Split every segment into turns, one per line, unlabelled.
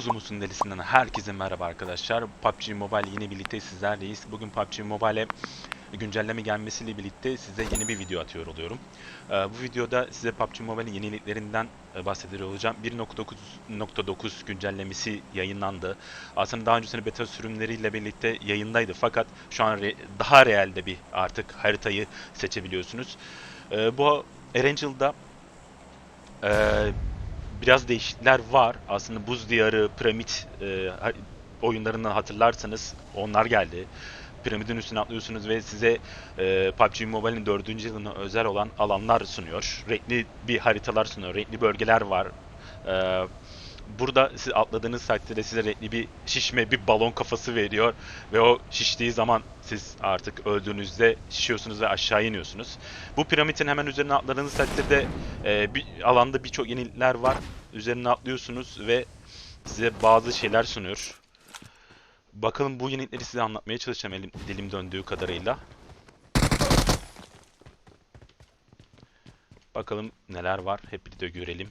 Ozumuz'un delisinden herkese merhaba arkadaşlar. PUBG Mobile yine birlikte sizlerleyiz. Bugün PUBG Mobile'e güncelleme gelmesiyle birlikte size yeni bir video atıyor oluyorum. Ee, bu videoda size PUBG Mobile'in yeniliklerinden e, bahsediyor olacağım. 1.9.9 güncellemesi yayınlandı. Aslında daha öncesinde beta sürümleriyle birlikte yayındaydı fakat şu an re- daha realde bir artık haritayı seçebiliyorsunuz. Ee, bu Erangel'da e, biraz değişiklikler var. Aslında Buz Diyarı, Piramit e, oyunlarından hatırlarsanız onlar geldi. Piramidin üstüne atlıyorsunuz ve size e, PUBG Mobile'in 4. yılına özel olan alanlar sunuyor. Renkli bir haritalar sunuyor. Renkli bölgeler var. E, burada siz atladığınız takdirde size renkli bir şişme, bir balon kafası veriyor. Ve o şiştiği zaman siz artık öldüğünüzde şişiyorsunuz ve aşağı iniyorsunuz. Bu piramidin hemen üzerine atladığınız takdirde e, bir alanda birçok yenilikler var. Üzerine atlıyorsunuz ve size bazı şeyler sunuyor. Bakalım bu yenilikleri size anlatmaya çalışacağım elim, dilim döndüğü kadarıyla. Bakalım neler var hep birlikte görelim.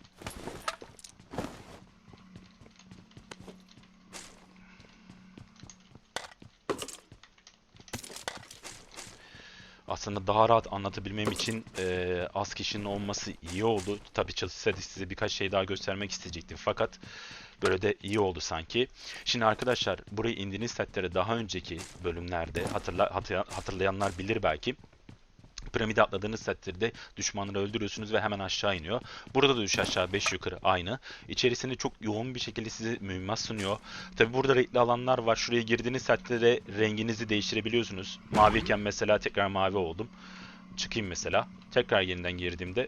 Aslında daha rahat anlatabilmem için eee, az kişinin olması iyi oldu. Tabii çalışsaydı size birkaç şey daha göstermek isteyecektim. Fakat böyle de iyi oldu sanki. Şimdi arkadaşlar burayı indiğiniz takdirde daha önceki bölümlerde hatırla- hatırlayanlar bilir belki. Piramide atladığınız takdirde düşmanları öldürüyorsunuz ve hemen aşağı iniyor. Burada da düş aşağı 5 yukarı aynı. İçerisinde çok yoğun bir şekilde size mühimmat sunuyor. Tabi burada renkli alanlar var. Şuraya girdiğiniz takdirde renginizi değiştirebiliyorsunuz. Maviyken mesela tekrar mavi oldum. Çıkayım mesela. Tekrar yeniden girdiğimde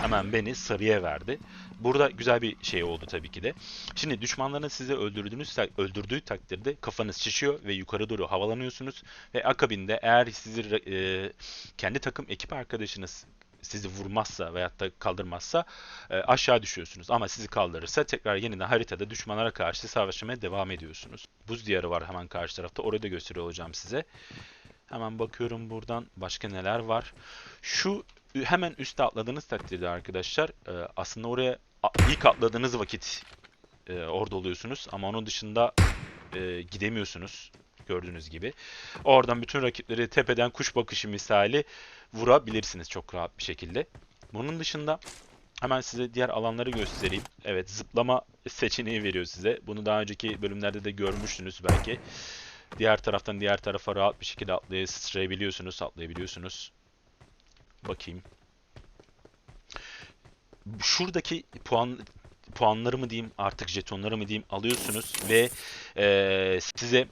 hemen beni sarıya verdi. Burada güzel bir şey oldu tabii ki de. Şimdi düşmanların sizi öldürdüğünüz öldürdüğü takdirde kafanız şişiyor ve yukarı doğru havalanıyorsunuz ve akabinde eğer sizi e, kendi takım ekip arkadaşınız sizi vurmazsa veyahut da kaldırmazsa e, aşağı düşüyorsunuz. Ama sizi kaldırırsa tekrar yeniden haritada düşmanlara karşı savaşmaya devam ediyorsunuz. Buz diyarı var hemen karşı tarafta. Orayı da gösteriyor olacağım size. Hemen bakıyorum buradan başka neler var. Şu hemen üstte atladığınız takdirde arkadaşlar e, aslında oraya ilk atladığınız vakit e, orada oluyorsunuz ama onun dışında e, gidemiyorsunuz gördüğünüz gibi. Oradan bütün rakipleri tepeden kuş bakışı misali vurabilirsiniz çok rahat bir şekilde. Bunun dışında hemen size diğer alanları göstereyim. Evet zıplama seçeneği veriyor size. Bunu daha önceki bölümlerde de görmüştünüz belki. Diğer taraftan diğer tarafa rahat bir şekilde atlay sıçrayabiliyorsunuz, atlayabiliyorsunuz. Bakayım. Şuradaki puan puanları mı diyeyim artık jetonları mı diyeyim alıyorsunuz ve eee, size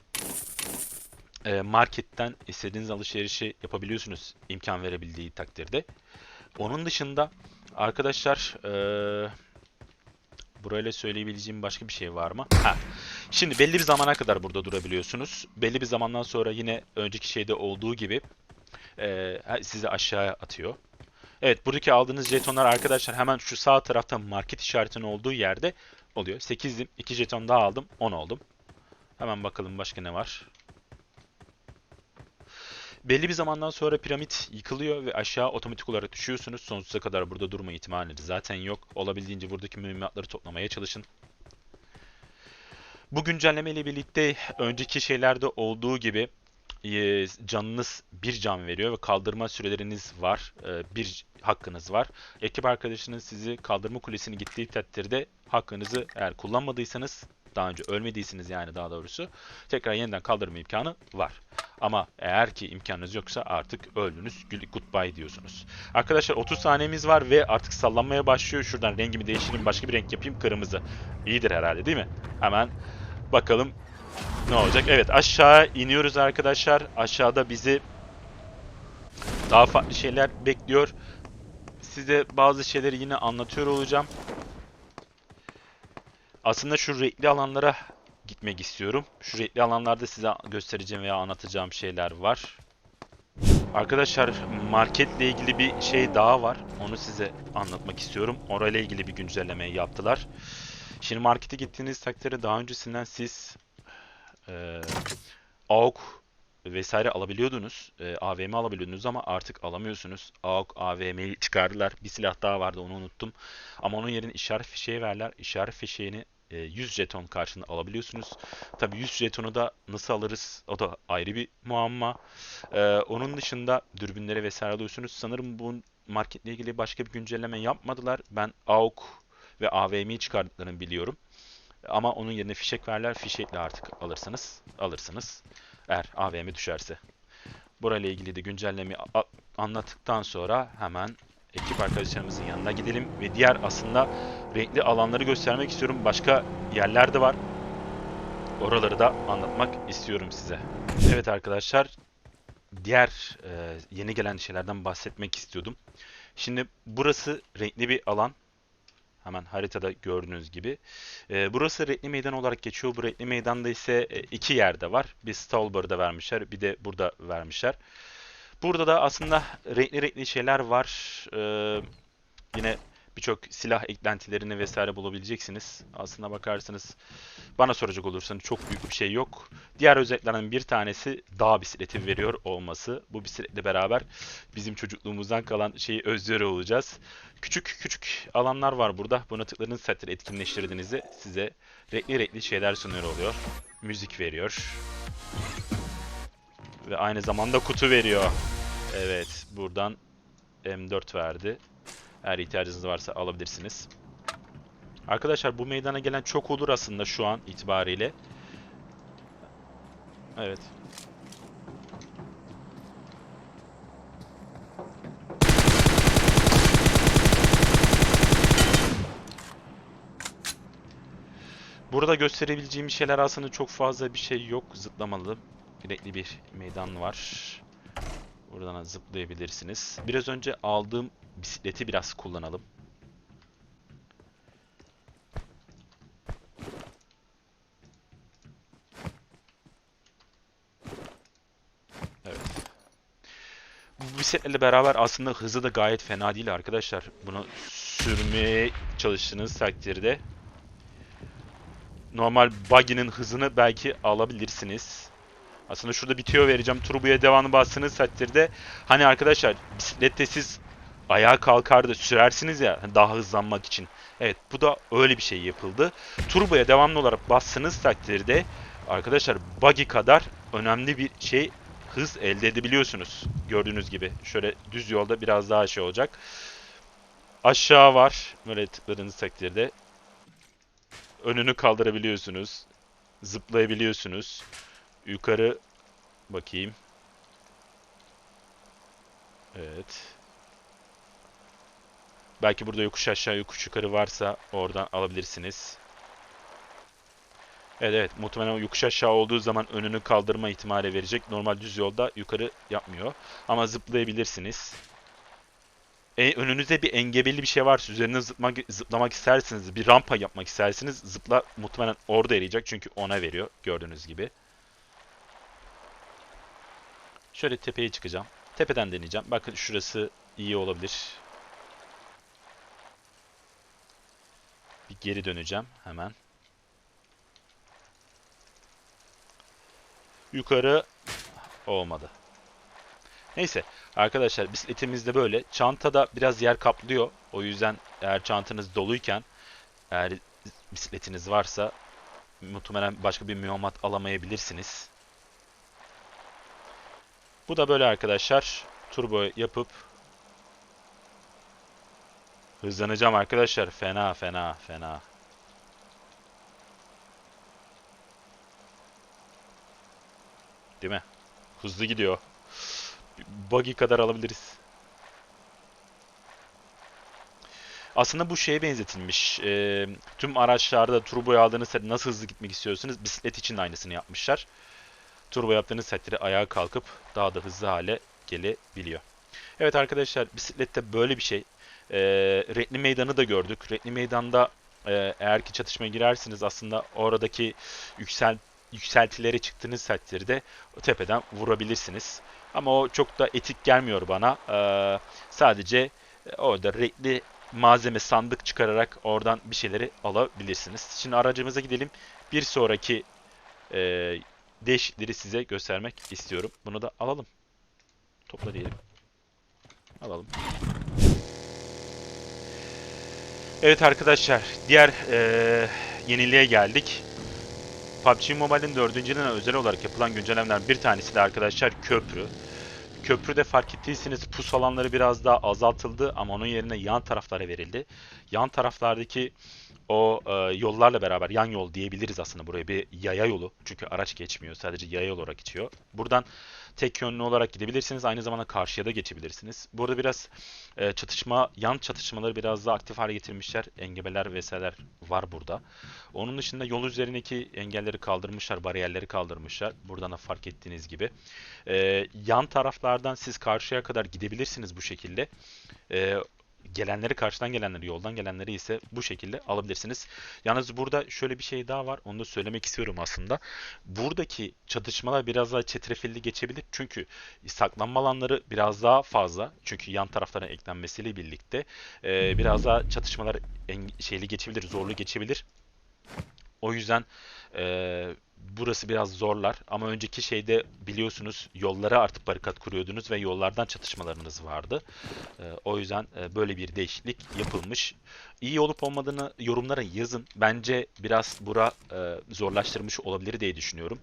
eee, marketten istediğiniz alışverişi yapabiliyorsunuz imkan verebildiği takdirde. Onun dışında arkadaşlar eee burayla söyleyebileceğim başka bir şey var mı? Ha. Şimdi belli bir zamana kadar burada durabiliyorsunuz. Belli bir zamandan sonra yine önceki şeyde olduğu gibi eee, sizi aşağıya atıyor. Evet buradaki aldığınız jetonlar arkadaşlar hemen şu sağ tarafta market işaretinin olduğu yerde oluyor. 8'dim. 2 jeton daha aldım. 10 oldum. Hemen bakalım başka ne var. Belli bir zamandan sonra piramit yıkılıyor ve aşağı otomatik olarak düşüyorsunuz. Sonsuza kadar burada durma ihtimaliniz zaten yok. Olabildiğince buradaki mühimmatları toplamaya çalışın. Bu güncelleme ile birlikte önceki şeylerde olduğu gibi canınız bir can veriyor ve kaldırma süreleriniz var. E, Bir hakkınız var. Ekip arkadaşınız sizi kaldırma kulesini gittiği takdirde hakkınızı eğer kullanmadıysanız daha önce ölmediyseniz yani daha doğrusu tekrar yeniden kaldırma imkanı var. Ama eğer ki imkanınız yoksa artık öldünüz. Goodbye diyorsunuz. Arkadaşlar 30 saniyemiz var ve artık sallanmaya başlıyor. Şuradan rengimi değiştireyim. Başka bir renk yapayım. Kırmızı. İyidir herhalde değil mi? Hemen bakalım ne olacak? Evet aşağı iniyoruz arkadaşlar. Aşağıda bizi daha farklı şeyler bekliyor. Size bazı şeyleri yine anlatıyor olacağım. Aslında şu renkli alanlara gitmek istiyorum. Şu renkli alanlarda size göstereceğim veya anlatacağım şeyler var. Arkadaşlar marketle ilgili bir şey daha var. Onu size anlatmak istiyorum. Orayla ilgili bir güncelleme yaptılar. Şimdi markete gittiğiniz takdirde daha öncesinden siz e, AUK vesaire alabiliyordunuz. E, AVM alabiliyordunuz ama artık alamıyorsunuz. AUK, AVM'yi çıkardılar. Bir silah daha vardı onu unuttum. Ama onun yerine işaret fişeği verler. İşaret fişeğini e, 100 jeton karşılığında alabiliyorsunuz. Tabii 100 jetonu da nasıl alırız o da ayrı bir muamma. Ee, onun dışında dürbünlere vesaire alıyorsunuz. Sanırım bu marketle ilgili başka bir güncelleme yapmadılar. Ben AUK ve AVM'yi çıkardıklarını biliyorum. Ama onun yerine fişek verler. Fişekle artık alırsanız alırsınız. Eğer AVM düşerse. Burayla ilgili de güncellemeyi a- anlattıktan sonra hemen ekip arkadaşlarımızın yanına gidelim ve diğer aslında renkli alanları göstermek istiyorum. Başka yerler de var. Oraları da anlatmak istiyorum size. Evet arkadaşlar, diğer e, yeni gelen şeylerden bahsetmek istiyordum. Şimdi burası renkli bir alan. Hemen haritada gördüğünüz gibi. E, burası renkli meydan olarak geçiyor. Bu renkli meydanda ise e, iki yerde var. Bir Stolber'da vermişler, bir de burada vermişler. Burada da aslında renkli renkli şeyler var. E, yine birçok silah eklentilerini vesaire bulabileceksiniz. Aslına bakarsanız bana soracak olursanız çok büyük bir şey yok. Diğer özelliklerden bir tanesi dağ bisikleti veriyor olması. Bu bisikletle beraber bizim çocukluğumuzdan kalan şeyi özlüyor olacağız. Küçük küçük alanlar var burada. Buna tıkladığınız setleri etkinleştirdiğinizde size renkli renkli şeyler sunuyor oluyor. Müzik veriyor. Ve aynı zamanda kutu veriyor. Evet buradan M4 verdi. Eğer ihtiyacınız varsa alabilirsiniz. Arkadaşlar bu meydana gelen çok olur aslında şu an itibariyle. Evet. Burada gösterebileceğim şeyler aslında çok fazla bir şey yok. Zıplamalı. Gerekli bir meydan var. Buradan zıplayabilirsiniz. Biraz önce aldığım bisikleti biraz kullanalım. Bu bisikletle beraber aslında hızı da gayet fena değil arkadaşlar. Bunu sürmeye çalıştığınız takdirde normal buggy'nin hızını belki alabilirsiniz. Aslında şurada bitiyor vereceğim. Turboya devamlı bastığınız takdirde hani arkadaşlar bisiklette siz ayağa kalkar da sürersiniz ya daha hızlanmak için. Evet bu da öyle bir şey yapıldı. Turboya devamlı olarak bastığınız takdirde arkadaşlar buggy kadar önemli bir şey hız elde edebiliyorsunuz. Gördüğünüz gibi şöyle düz yolda biraz daha şey olacak. Aşağı var. Böyle tıkladığınız takdirde önünü kaldırabiliyorsunuz. Zıplayabiliyorsunuz. Yukarı bakayım. Evet. Belki burada yokuş aşağı yokuş yukarı varsa oradan alabilirsiniz. Evet evet muhtemelen yokuş aşağı olduğu zaman önünü kaldırma ihtimali verecek. Normal düz yolda yukarı yapmıyor. Ama zıplayabilirsiniz. E, önünüzde bir engebeli bir şey varsa üzerine zıplamak, zıplamak isterseniz bir rampa yapmak isterseniz zıpla muhtemelen orada eriyecek çünkü ona veriyor gördüğünüz gibi. Şöyle tepeye çıkacağım. Tepeden deneyeceğim. Bakın şurası iyi olabilir. Bir geri döneceğim hemen. Yukarı olmadı. Neyse arkadaşlar bisikletimiz de böyle. Çantada biraz yer kaplıyor. O yüzden eğer çantanız doluyken eğer bisikletiniz varsa muhtemelen başka bir mühimmat alamayabilirsiniz. Bu da böyle arkadaşlar. Turbo yapıp hızlanacağım arkadaşlar. Fena fena fena. Değil mi? Hızlı gidiyor. Buggy kadar alabiliriz. Aslında bu şeye benzetilmiş. Ee, tüm araçlarda turbo aldığınız set nasıl hızlı gitmek istiyorsanız bisiklet için de aynısını yapmışlar. Turbo yaptığınız setleri ayağa kalkıp daha da hızlı hale gelebiliyor. Evet arkadaşlar bisiklette böyle bir şey. Ee, renkli meydanı da gördük. Renkli meydanda e, eğer ki çatışmaya girersiniz aslında oradaki yüksel yükseltilere çıktığınız takdirde o tepeden vurabilirsiniz. Ama o çok da etik gelmiyor bana. Ee, sadece orada renkli malzeme sandık çıkararak oradan bir şeyleri alabilirsiniz. Şimdi aracımıza gidelim. Bir sonraki e, değişikleri size göstermek istiyorum. Bunu da alalım. Topla diyelim. Alalım. Evet arkadaşlar, diğer e, yeniliğe geldik. PUBG Mobile'in 4. yılına özel olarak yapılan güncellemelerden bir tanesi de arkadaşlar köprü. Köprüde fark ettiyseniz pus alanları biraz daha azaltıldı ama onun yerine yan taraflara verildi. Yan taraflardaki o e, yollarla beraber yan yol diyebiliriz aslında buraya bir yaya yolu. Çünkü araç geçmiyor sadece yaya yol olarak geçiyor. Buradan tek yönlü olarak gidebilirsiniz. Aynı zamanda karşıya da geçebilirsiniz. Burada biraz e, çatışma, yan çatışmaları biraz daha aktif hale getirmişler. Engebeler vesaireler var burada. Onun dışında yol üzerindeki engelleri kaldırmışlar, bariyerleri kaldırmışlar. Buradan da fark ettiğiniz gibi. E, yan taraflardan siz karşıya kadar gidebilirsiniz bu şekilde. E, gelenleri karşıdan gelenleri yoldan gelenleri ise bu şekilde alabilirsiniz. Yalnız burada şöyle bir şey daha var. Onu da söylemek istiyorum aslında. Buradaki çatışmalar biraz daha çetrefilli geçebilir. Çünkü saklanma alanları biraz daha fazla. Çünkü yan tarafların eklenmesiyle birlikte e, biraz daha çatışmalar şeyli geçebilir, zorlu geçebilir. O yüzden e, burası biraz zorlar ama önceki şeyde biliyorsunuz yollara artık barikat kuruyordunuz ve yollardan çatışmalarınız vardı. E, o yüzden e, böyle bir değişiklik yapılmış. İyi olup olmadığını yorumlara yazın. Bence biraz bura e, zorlaştırmış olabilir diye düşünüyorum.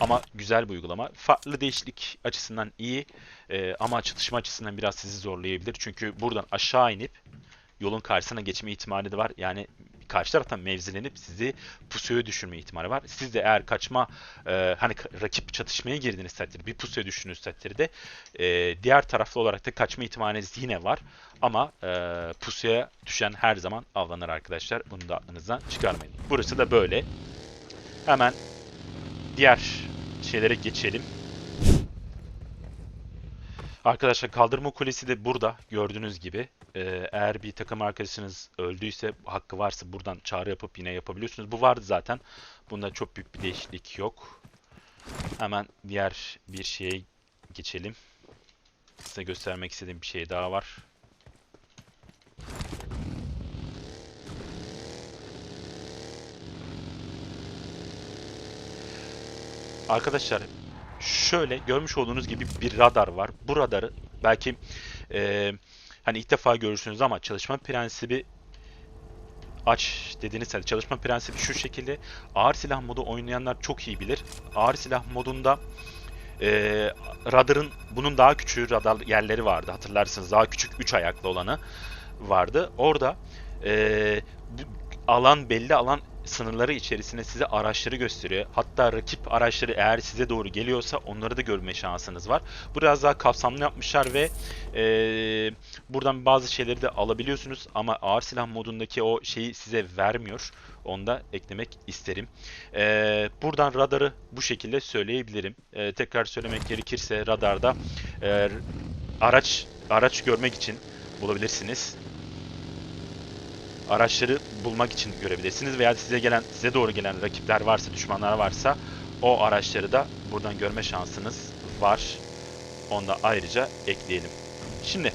Ama güzel bir uygulama. Farklı değişiklik açısından iyi e, ama çatışma açısından biraz sizi zorlayabilir. Çünkü buradan aşağı inip yolun karşısına geçme ihtimali de var. Yani karşı taraftan mevzilenip sizi pusuya düşürme ihtimali var. Siz de eğer kaçma e, hani rakip çatışmaya girdiğiniz takdirde bir pusuya düştüğünüz takdirde e, diğer taraflı olarak da kaçma ihtimaliniz yine var. Ama e, pusuya düşen her zaman avlanır arkadaşlar. Bunu da aklınızdan çıkarmayın. Burası da böyle. Hemen diğer şeylere geçelim. Arkadaşlar kaldırma kulesi de burada gördüğünüz gibi. Ee, eğer bir takım arkadaşınız öldüyse hakkı varsa buradan çağrı yapıp yine yapabiliyorsunuz. Bu vardı zaten. Bunda çok büyük bir değişiklik yok. Hemen diğer bir şeye geçelim. Size göstermek istediğim bir şey daha var. Arkadaşlar şöyle görmüş olduğunuz gibi bir radar var. Bu radarı belki e, hani ilk defa görürsünüz ama çalışma prensibi aç dediğiniz halde çalışma prensibi şu şekilde ağır silah modu oynayanlar çok iyi bilir. Ağır silah modunda e, radarın bunun daha küçüğü radar yerleri vardı hatırlarsınız daha küçük 3 ayaklı olanı vardı. Orada e, alan belli alan sınırları içerisinde size araçları gösteriyor. Hatta rakip araçları eğer size doğru geliyorsa onları da görme şansınız var. Biraz daha kapsamlı yapmışlar ve e, buradan bazı şeyleri de alabiliyorsunuz ama ağır silah modundaki o şeyi size vermiyor. Onu da eklemek isterim. E, buradan radarı bu şekilde söyleyebilirim. E, tekrar söylemek gerekirse radarda e, araç araç görmek için bulabilirsiniz araçları bulmak için görebilirsiniz veya size gelen size doğru gelen rakipler varsa, düşmanlar varsa o araçları da buradan görme şansınız var. Onu da ayrıca ekleyelim. Şimdi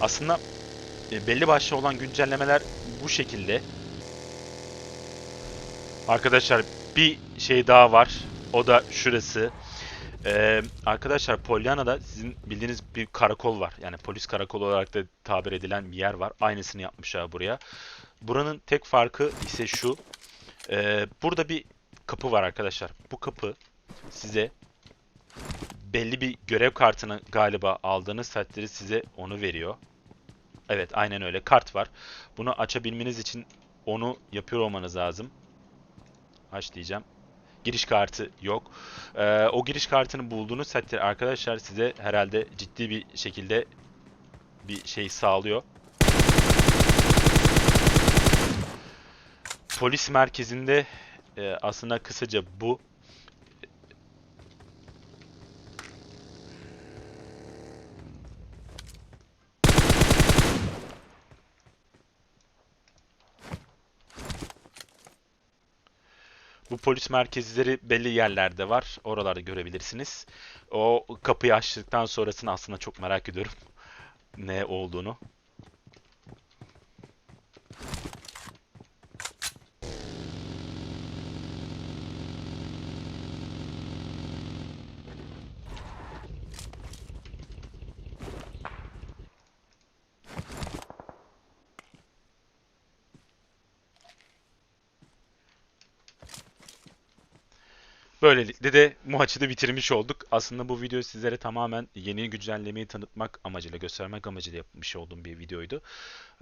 aslında e, belli başlı olan güncellemeler bu şekilde. Arkadaşlar bir şey daha var. O da şurası. Ee, arkadaşlar Polyana'da sizin bildiğiniz bir karakol var. Yani polis karakolu olarak da tabir edilen bir yer var. Aynısını yapmışlar buraya. Buranın tek farkı ise şu. Ee, burada bir kapı var arkadaşlar. Bu kapı size belli bir görev kartını galiba aldığınız takdirde size onu veriyor. Evet aynen öyle kart var. Bunu açabilmeniz için onu yapıyor olmanız lazım. Aç diyeceğim. Giriş kartı yok. Ee, o giriş kartını bulduğunuz takdirde arkadaşlar size herhalde ciddi bir şekilde bir şey sağlıyor. Polis merkezinde e, aslında kısaca bu. Bu polis merkezleri belli yerlerde var. Oralarda görebilirsiniz. O kapıyı açtıktan sonrasını aslında çok merak ediyorum. Ne olduğunu. Böylelikle de maçı da bitirmiş olduk. Aslında bu video sizlere tamamen yeni güncellemeyi tanıtmak amacıyla, göstermek amacıyla yapmış olduğum bir videoydu.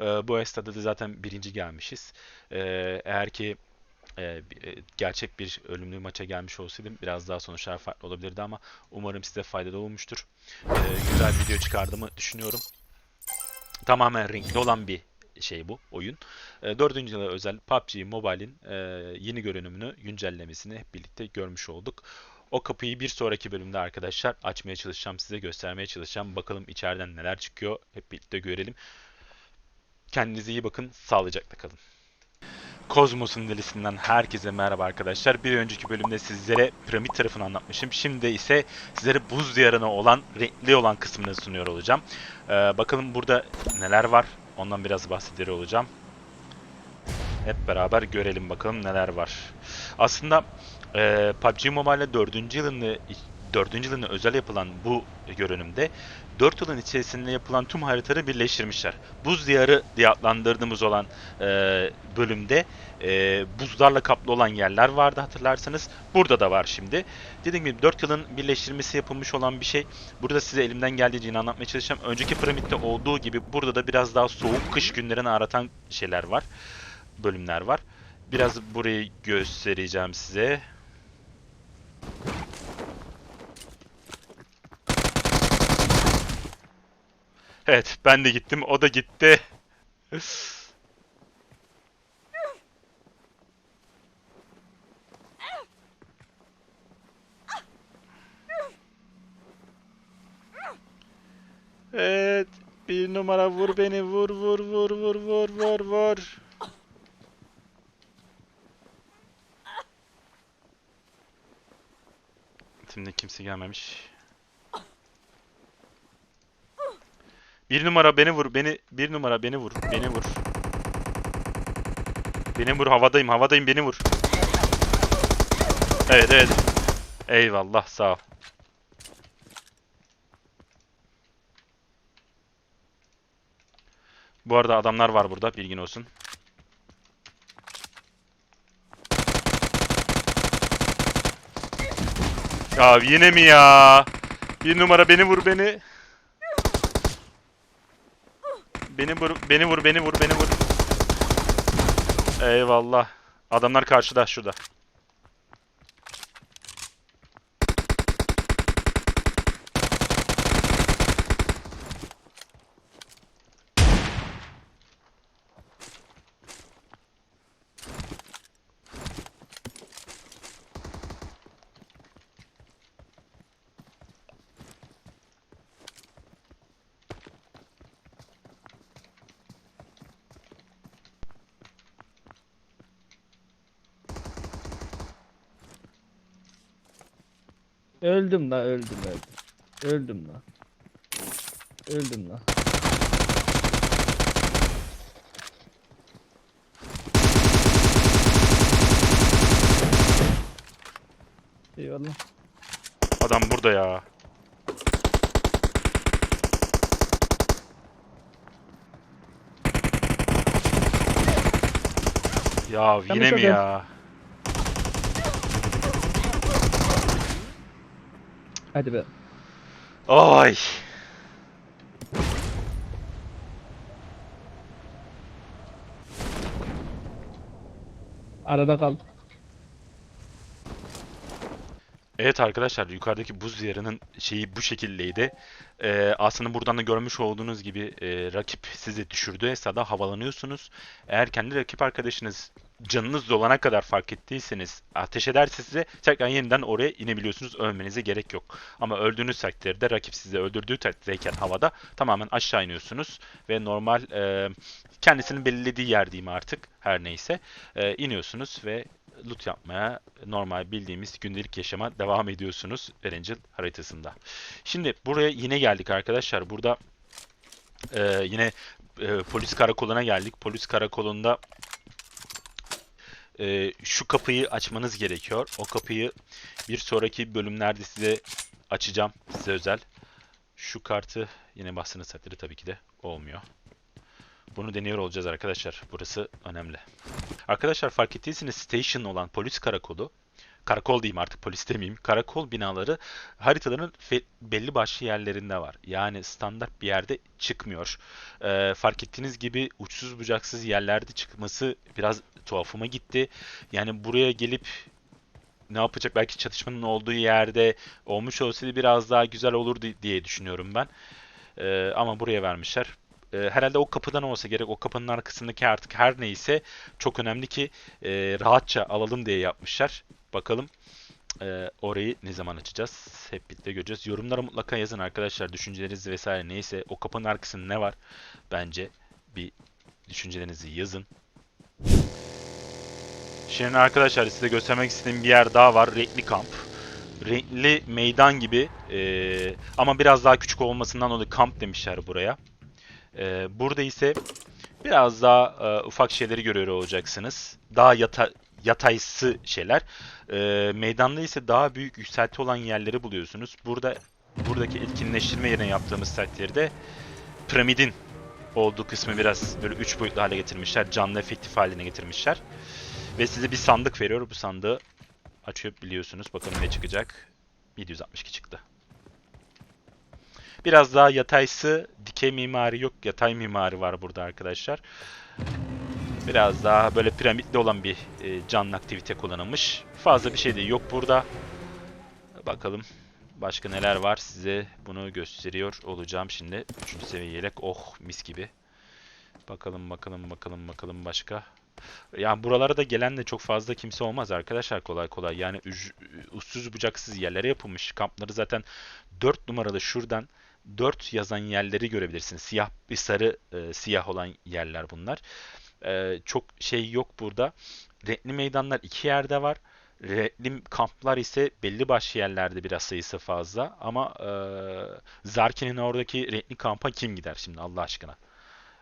Ee, bu esnada da zaten birinci gelmişiz. Ee, eğer ki e, e, gerçek bir ölümlü maça gelmiş olsaydım biraz daha sonuçlar farklı olabilirdi ama umarım size faydalı olmuştur. Ee, güzel video çıkardığımı düşünüyorum. Tamamen renkli olan bir şey bu oyun. E, Dördüncü yıla özel PUBG Mobile'in e, yeni görünümünü, güncellemesini hep birlikte görmüş olduk. O kapıyı bir sonraki bölümde arkadaşlar açmaya çalışacağım, size göstermeye çalışacağım. Bakalım içeriden neler çıkıyor, hep birlikte görelim. Kendinize iyi bakın, sağlıcakla kalın. Kozmos'un delisinden herkese merhaba arkadaşlar. Bir önceki bölümde sizlere piramit tarafını anlatmışım. Şimdi ise sizlere buz diyarına olan, renkli olan kısmını sunuyor olacağım. Ee, bakalım burada neler var. Ondan biraz bahsediyor olacağım. Hep beraber görelim bakalım neler var. Aslında e, PUBG Mobile 4. yılını 4. yılına özel yapılan bu görünümde 4 yılın içerisinde yapılan tüm haritaları birleştirmişler. Buz diyarı diye adlandırdığımız olan e, bölümde e, buzlarla kaplı olan yerler vardı hatırlarsanız. Burada da var şimdi. Dediğim gibi 4 yılın birleştirmesi yapılmış olan bir şey. Burada size elimden geldiğince anlatmaya çalışacağım. Önceki piramitte olduğu gibi burada da biraz daha soğuk kış günlerini aratan şeyler var. Bölümler var. Biraz burayı göstereceğim size. Evet, ben de gittim, o da gitti. Evet, bir numara vur beni, vur vur vur vur vur vur vur. Şimdi kimse gelmemiş. Bir numara beni vur, beni bir numara beni vur, beni vur. Beni vur, havadayım, havadayım, beni vur. Evet, evet. Eyvallah, sağ ol. Bu arada adamlar var burada, bilgin olsun. Ya yine mi ya? Bir numara beni vur beni. Beni vur, beni vur, beni vur, beni vur. Eyvallah. Adamlar karşıda, şurada.
Öldüm la öldüm öldüm. Öldüm la. Öldüm la. Eyvallah.
Adam burada ya. Ya yine mi ya?
Hadi be.
Ay.
Arada kal.
Evet arkadaşlar yukarıdaki buz diyarının şeyi bu şekildeydi. Ee, aslında buradan da görmüş olduğunuz gibi e, rakip sizi düşürdüğü esnada havalanıyorsunuz. Eğer kendi rakip arkadaşınız canınız dolana kadar fark ettiyseniz ateş ederse size tekrar yeniden oraya inebiliyorsunuz. Ölmenize gerek yok. Ama öldüğünüz takdirde rakip sizi öldürdüğü takdirdeyken havada tamamen aşağı iniyorsunuz ve normal e, kendisinin belirlediği yer diyeyim artık her neyse e, iniyorsunuz ve loot yapmaya normal bildiğimiz gündelik yaşama devam ediyorsunuz Erangel haritasında. Şimdi buraya yine geldik arkadaşlar. Burada e, yine e, polis karakoluna geldik. Polis karakolunda e, şu kapıyı açmanız gerekiyor. O kapıyı bir sonraki bölümlerde size açacağım. Size özel. Şu kartı yine bastığınız takdirde tabii ki de olmuyor. Bunu deniyor olacağız arkadaşlar. Burası önemli. Arkadaşlar fark ettiyseniz station olan polis karakolu karakol diyeyim artık polis demeyeyim. Karakol binaları haritaların belli başlı yerlerinde var. Yani standart bir yerde çıkmıyor. Ee, fark ettiğiniz gibi uçsuz bucaksız yerlerde çıkması biraz tuhafıma gitti. Yani buraya gelip ne yapacak? Belki çatışmanın olduğu yerde olmuş olsaydı biraz daha güzel olurdu diye düşünüyorum ben. Ee, ama buraya vermişler. Ee, herhalde o kapıdan olsa gerek. O kapının arkasındaki artık her neyse çok önemli ki e, rahatça alalım diye yapmışlar. Bakalım e, orayı ne zaman açacağız? Hep birlikte göreceğiz. Yorumlara mutlaka yazın arkadaşlar. Düşünceleriniz vesaire neyse. O kapının arkasında ne var? Bence bir düşüncelerinizi yazın. Şimdi arkadaşlar size göstermek istediğim bir yer daha var. Renkli kamp. Renkli meydan gibi e, ama biraz daha küçük olmasından dolayı kamp demişler buraya. E, burada ise biraz daha e, ufak şeyleri görüyor olacaksınız. Daha yata, yataysı şeyler. E, meydanda ise daha büyük yükselti olan yerleri buluyorsunuz. Burada buradaki etkinleştirme yerine yaptığımız takdirde piramidin olduğu kısmı biraz böyle üç boyutlu hale getirmişler. Canlı efektif haline getirmişler. Ve size bir sandık veriyor. Bu sandığı açıyor biliyorsunuz. Bakalım ne çıkacak. 762 çıktı. Biraz daha yataysı, dikey mimari yok. Yatay mimari var burada arkadaşlar. Biraz daha böyle piramitli olan bir e, canlı aktivite kullanılmış. Fazla bir şey de yok burada. Bakalım başka neler var size bunu gösteriyor olacağım şimdi. Üçüncü seviye yelek. Oh mis gibi. Bakalım bakalım bakalım bakalım başka. Yani buralara da gelen de çok fazla kimse olmaz arkadaşlar kolay kolay. Yani uçsuz bucaksız yerlere yapılmış kampları zaten 4 numaralı şuradan 4 yazan yerleri görebilirsiniz. Siyah bir sarı e, siyah olan yerler bunlar. E, çok şey yok burada. Renkli meydanlar iki yerde var. Renkli kamplar ise belli başlı yerlerde biraz sayısı fazla. Ama e, Zarki'nin oradaki renkli kampa kim gider şimdi Allah aşkına?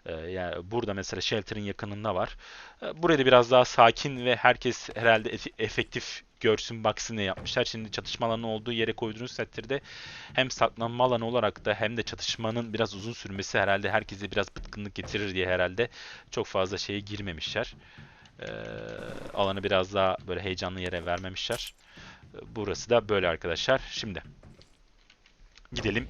E, yani burada mesela Shelter'ın yakınında var. E, Burayı da biraz daha sakin ve herkes herhalde efe- efektif görsün baksın diye yapmışlar. Şimdi çatışma alanı olduğu yere koyduğunuz takdirde hem saklanma alanı olarak da hem de çatışmanın biraz uzun sürmesi herhalde herkese biraz bıtkınlık getirir diye herhalde çok fazla şeye girmemişler. E, alanı biraz daha böyle heyecanlı yere vermemişler. Burası da böyle arkadaşlar. Şimdi gidelim.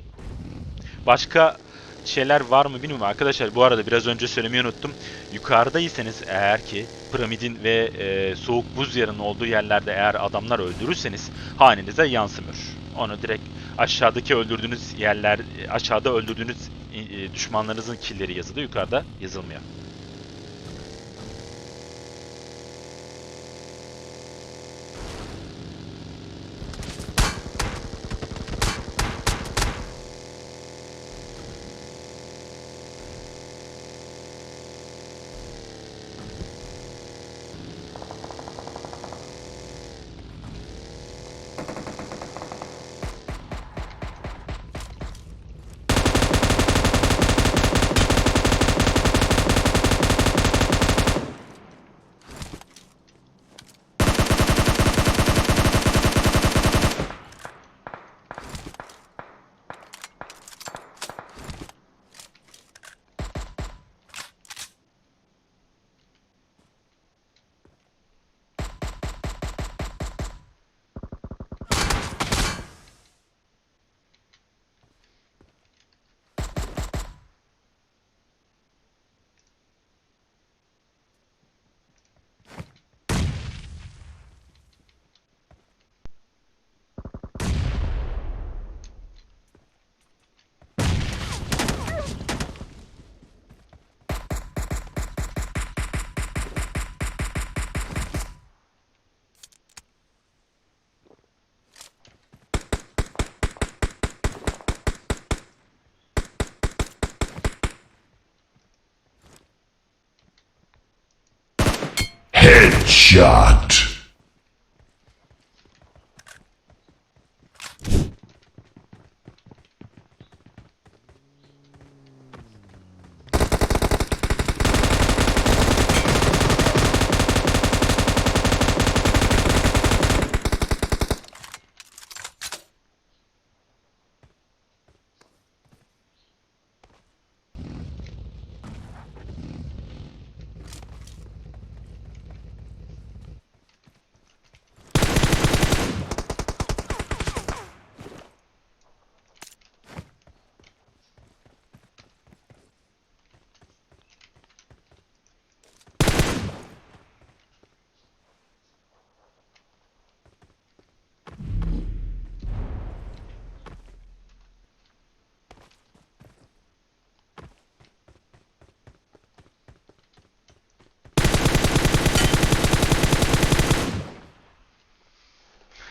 Başka şeyler var mı bilmiyorum arkadaşlar. Bu arada biraz önce söylemeyi unuttum. Yukarıdaysanız eğer ki piramidin ve e, soğuk buz yarının olduğu yerlerde eğer adamlar öldürürseniz hanenize yansımıyor. Onu direkt aşağıdaki öldürdüğünüz yerler, aşağıda öldürdüğünüz e, e, düşmanlarınızın killeri yazılı, yukarıda yazılmıyor.
Headshot.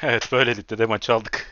Evet böylelikle de maçı aldık.